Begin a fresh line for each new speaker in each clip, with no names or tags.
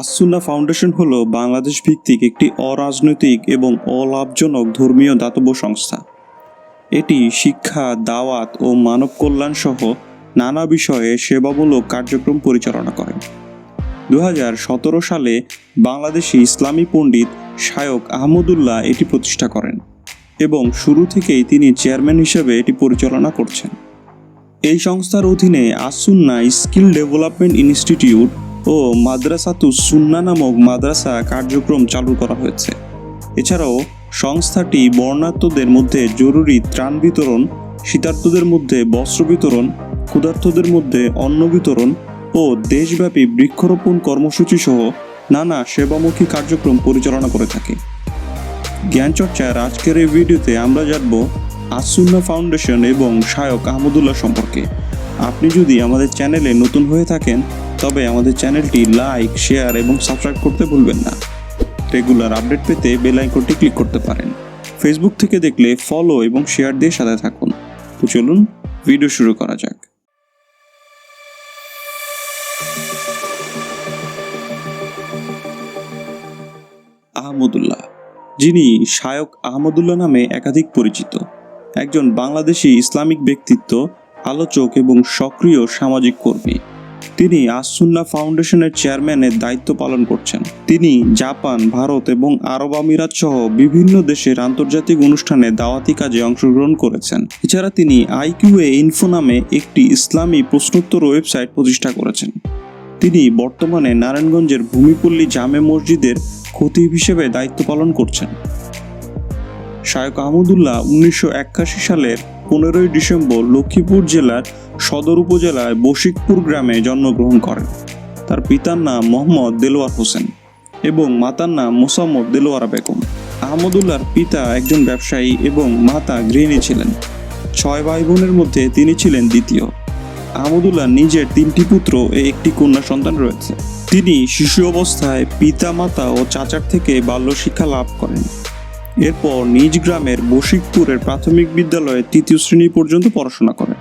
As-Sunnah foundation হল বাংলাদেশ ভিত্তিক একটি অরাজনৈতিক এবং অলাভজনক ধর্মীয় দাতব্য সংস্থা। এটি শিক্ষা, দাওয়াত ও মানব কল্যাণ সহ নানা বিষয়ে সেবামূলক কার্যক্রম পরিচালনা করে দু হাজার সতেরো সালে বাংলাদেশি ইসলামী পণ্ডিত শায়ক আহমদুল্লাহ এটি প্রতিষ্ঠা করেন এবং শুরু থেকেই তিনি চেয়ারম্যান হিসেবে এটি পরিচালনা করছেন। এই সংস্থার অধীনে আসুন্না স্কিল ডেভেলপমেন্ট ইনস্টিটিউট ও মাদ্রাসাতু সুন্না নামক মাদ্রাসা কার্যক্রম চালু করা হয়েছে। এছাড়াও সংস্থাটি বর্ণার্থদের মধ্যে জরুরি ত্রাণ বিতরণ শীতার্তদের মধ্যে বস্ত্র বিতরণ ক্ষুধার্তদের মধ্যে অন্ন বিতরণ ও দেশব্যাপী বৃক্ষরোপণ কর্মসূচি সহ নানা সেবামুখী কার্যক্রম পরিচালনা করে থাকে। জ্ঞানচর্চার আজকের এই ভিডিওতে আমরা জানব আসুন্না ফাউন্ডেশন এবং শায়ক আহমদুল্লাহ সম্পর্কে। আপনি যদি আমাদের চ্যানেলে নতুন হয়ে থাকেন তবে আমাদের চ্যানেলটি লাইক, শেয়ার এবং সাবস্ক্রাইব করতে ভুলবেন না। রেগুলার আপডেট পেতে বেল আইকনটি ক্লিক করতে পারেন। ফেসবুক থেকে দেখলে ফলো এবং শেয়ার দিয়ে সাথে থাকুন। তো চলুন, ভিডিও শুরু করা যাক। আহমদুল্লাহ, যিনি শায়ক আহমদুল্লাহ নামে একাধিক পরিচিত। একজন বাংলাদেশি ইসলামিক ব্যক্তিত্ব, আলোচক এবং সক্রিয় সামাজিক কর্মী। তিনি আসুন্না ফাউন্ডেশনের চেয়ারম্যানের দায়িত্ব পালন করছেন। তিনি জাপান, ভারত এবং আরব আমিরাত সহ বিভিন্ন দেশের আন্তর্জাতিক অনুষ্ঠানে দাওয়াতি কাজে অংশগ্রহণ করেছেন। এছাড়া তিনি আইকিউএ ইনফো নামে একটি ইসলামী প্রশ্নোত্তর ওয়েবসাইট প্রতিষ্ঠা করেছেন। তিনি বর্তমানে নারায়ণগঞ্জের ভূমিপল্লী জামে মসজিদের খতিব হিসেবে দায়িত্ব পালন করছেন। শায়ক আহমদুল্লাহ উনিশশো একাশি সালের পনেরোই ডিসেম্বর লক্ষ্মীপুর জেলার সদর উপজেলায় বশিকপুর গ্রামে জন্মগ্রহণ করেন। তার পিতার নাম মোহাম্মদ দেলোয়ার হোসেন এবং মাতার নাম মোসাম্মদ দেলোয়ারা বেগম। আহমদুল্লাহর পিতা একজন ব্যবসায়ী এবং মাতা গৃহিণী ছিলেন। ছয় ভাই বোনের মধ্যে তিনি ছিলেন দ্বিতীয়। আহমদুল্লাহ নিজের তিনটি পুত্র ও একটি কন্যা সন্তান রয়েছে। তিনি শিশু অবস্থায় পিতা, মাতা ও চাচার থেকে বাল্য শিক্ষা লাভ করেন। এরপর নিজ গ্রামের বশিকপুরের প্রাথমিক বিদ্যালয়ে তৃতীয় শ্রেণি পর্যন্ত পড়াশোনা করেন।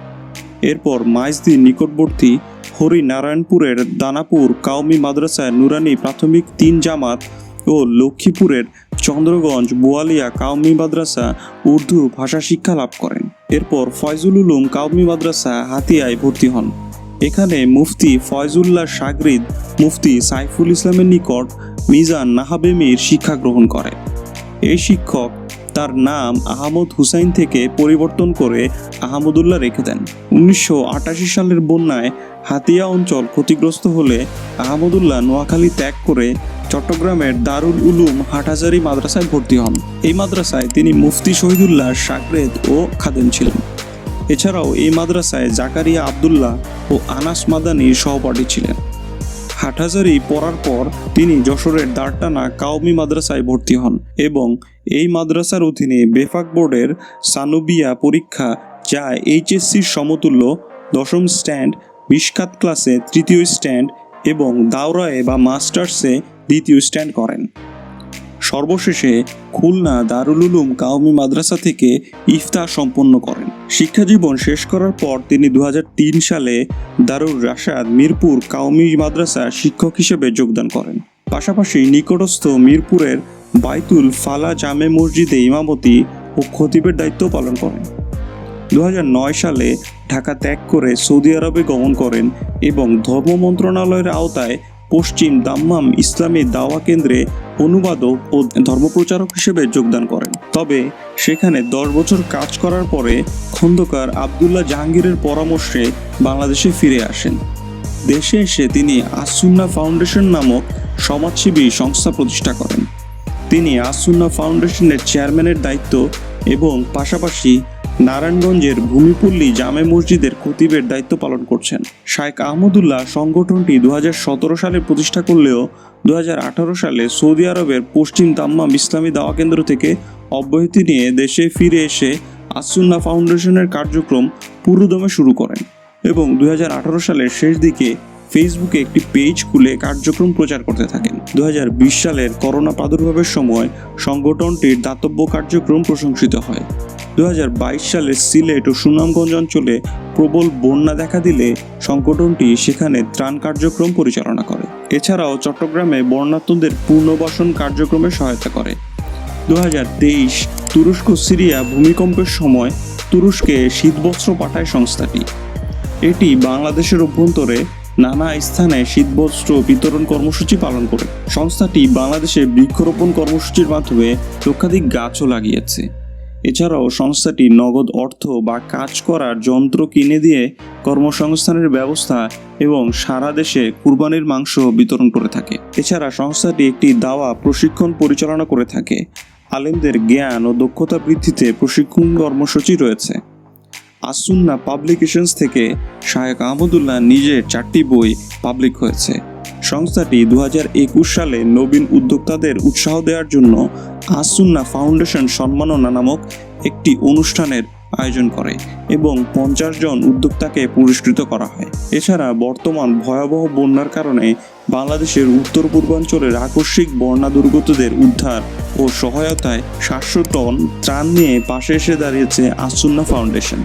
এরপর মাইজদির নিকটবর্তী হরিনারায়ণপুরের দানাপুর কাউমি মাদ্রাসায় নুরানি প্রাথমিক তিন জামাত ও লক্ষ্মীপুরের চন্দ্রগঞ্জ বোয়ালিয়া কাউমি মাদ্রাসা উর্দু ভাষা শিক্ষা লাভ করেন। এরপর ফয়জুল উলুম কাউমি মাদ্রাসা হাতিয়ায় ভর্তি হন। এখানে মুফতি ফয়জুল্লাহ সাগরিদ, মুফতি সাইফুল ইসলামের নিকট মিজান নাহাবেমির শিক্ষা গ্রহণ করে। এই শিক্ষক তার নাম আহমদ হুসাইন থেকে পরিবর্তন করে আহমদুল্লাহ রেখে দেন। উনিশশো আটাশি সালের বন্যায় হাতিয়া অঞ্চল ক্ষতিগ্রস্ত হলে আহমদুল্লাহ নোয়াখালী ত্যাগ করে চট্টগ্রামের দারুল উলুম হাটহাজারি মাদ্রাসায় ভর্তি হন। এই মাদ্রাসায় তিনি মুফতি শহীদুল্লাহ সাকরেদ ও খাদেম ছিলেন। এছাড়াও এই মাদ্রাসায় জাকারিয়া আবদুল্লাহ ও আনাস মাদানির সহপাঠী ছিলেন। হাটহাজারি পড়ার পর তিনি যশোরের দারটানা কাউমি মাদ্রাসায় ভর্তি হন এবং এই মাদ্রাসার অধীনে বেফাক বোর্ডের সানুবিয়া পরীক্ষা যা এইচএসসির সমতুল্য দশম স্ট্যান্ড বিশখাত ক্লাসে তৃতীয় স্ট্যান্ড এবং দাওরায়ে বা মাস্টার্সে দ্বিতীয় স্ট্যান্ড করেন। সর্বশেষে খুলনা দারুল উলুম কাউমি মাদ্রাসা থেকে ইফতার সম্পন্ন করেন। শিক্ষাজীবন শেষ করার পর তিনি দুহাজার তিন সালে দারুল রাশাদ মিরপুর কাউমি মাদ্রাসা শিক্ষক হিসেবে যোগদান করেন। পাশাপাশি নিকটস্থ মিরপুরের বাইতুল ফালা জামে মসজিদে ইমামতি ও খতিবের দায়িত্ব পালন করেন। দু হাজার নয় সালে ঢাকা ত্যাগ করে সৌদি আরবে গমন করেন এবং ধর্ম মন্ত্রণালয়ের আওতায় পশ্চিম দাম্মাম ইসলামী দাওয়া কেন্দ্রে অনুবাদক ও ধর্মপ্রচারক হিসেবে যোগদান করেন। তবে সেখানে দশ বছর কাজ করার পরে খন্দকার আবদুল্লাহ জাহাঙ্গীরের পরামর্শে বাংলাদেশে ফিরে আসেন। দেশে এসে তিনি আসুন্না ফাউন্ডেশন নামক সমাজসেবী সংস্থা প্রতিষ্ঠা করেন। তিনি আসুন্না ফাউন্ডেশনের চেয়ারম্যানের দায়িত্ব এবং পাশাপাশি নারায়ণগঞ্জের ভূমিপল্লী জামে মসজিদের খতিবের দায়িত্ব পালন করছেন। শায়েক আহমদুল্লাহ সংগঠনটি দু হাজার সতেরো সালে প্রতিষ্ঠা করলেও দু হাজার আঠারো সালে সৌদি আরবের পশ্চিম দাম্মাম ইসলামী দাওয়া কেন্দ্র থেকে অব্যাহতি নিয়ে দেশে ফিরে এসে আসুন্না ফাউন্ডেশনের কার্যক্রম পুরোদমে শুরু করেন এবং দু হাজার আঠারো সালের শেষ দিকে ফেসবুকে একটি পেজ খুলে কার্যক্রম প্রচার করতে থাকেন। দু হাজার বিশ সালের করোনা প্রাদুর্ভাবের সময় সংগঠনটির দাতব্য কার্যক্রম প্রশংসিত হয়। দুই হাজার বাইশ সালে সিলেট ও সুনামগঞ্জ অঞ্চলে প্রবল বন্যা দেখা দিলে সংগঠনটি সেখানে ত্রাণ কার্যক্রম পরিচালনা করে। এছাড়াও চট্টগ্রামে বন্যার্তদের পুনর্বাসন কার্যক্রমে সহায়তা করে। দু হাজার তেইশ তুরস্ক সিরিয়া ভূমিকম্পের সময় তুরস্কে শীতবস্ত্র পাঠায় সংস্থাটি। এটি বাংলাদেশের অভ্যন্তরে নানা স্থানে শীতবস্ত্র বিতরণ কর্মসূচি পালন করে। সংস্থাটি বাংলাদেশে বৃক্ষরোপণ কর্মসূচির মাধ্যমে লক্ষাধিক গাছও লাগিয়েছে। এছাড়াও সংস্থাটি নগদ অর্থ বা কাজ করার যন্ত্র কিনে দিয়ে কর্মসংস্থানের ব্যবস্থা এবং সারা দেশে কুরবানির মাংস বিতরণ করে থাকে। এছাড়া সংস্থাটি একটি দাওয়া প্রশিক্ষণ পরিচালনা করে থাকে। আলেমদের জ্ঞান ও দক্ষতা বৃদ্ধিতে প্রশিক্ষণ কর্মসূচি রয়েছে। আসুন্না পাবলিকেশনস থেকে শায়েক আহমদুল্লাহ নিজের চারটি বই পাবলিক হয়েছে। সংস্থাটি দু হাজার একুশ সালে নবীন উদ্যোক্তাদের উৎসাহ দেওয়ার জন্য আসুন্না ফাউন্ডেশন সম্মাননা নামক একটি অনুষ্ঠানের আয়োজন করে এবং পঞ্চাশ জন উদ্যোক্তাকে পুরস্কৃত করা হয়। এছাড়া বর্তমান ভয়াবহ বন্যার কারণে বাংলাদেশের উত্তর পূর্বাঞ্চলের আকস্মিক বন্যা দুর্গতদের উদ্ধার ও সহায়তায় সাতশো টন ত্রাণ নিয়ে পাশে এসে দাঁড়িয়েছে আসুন্না ফাউন্ডেশন।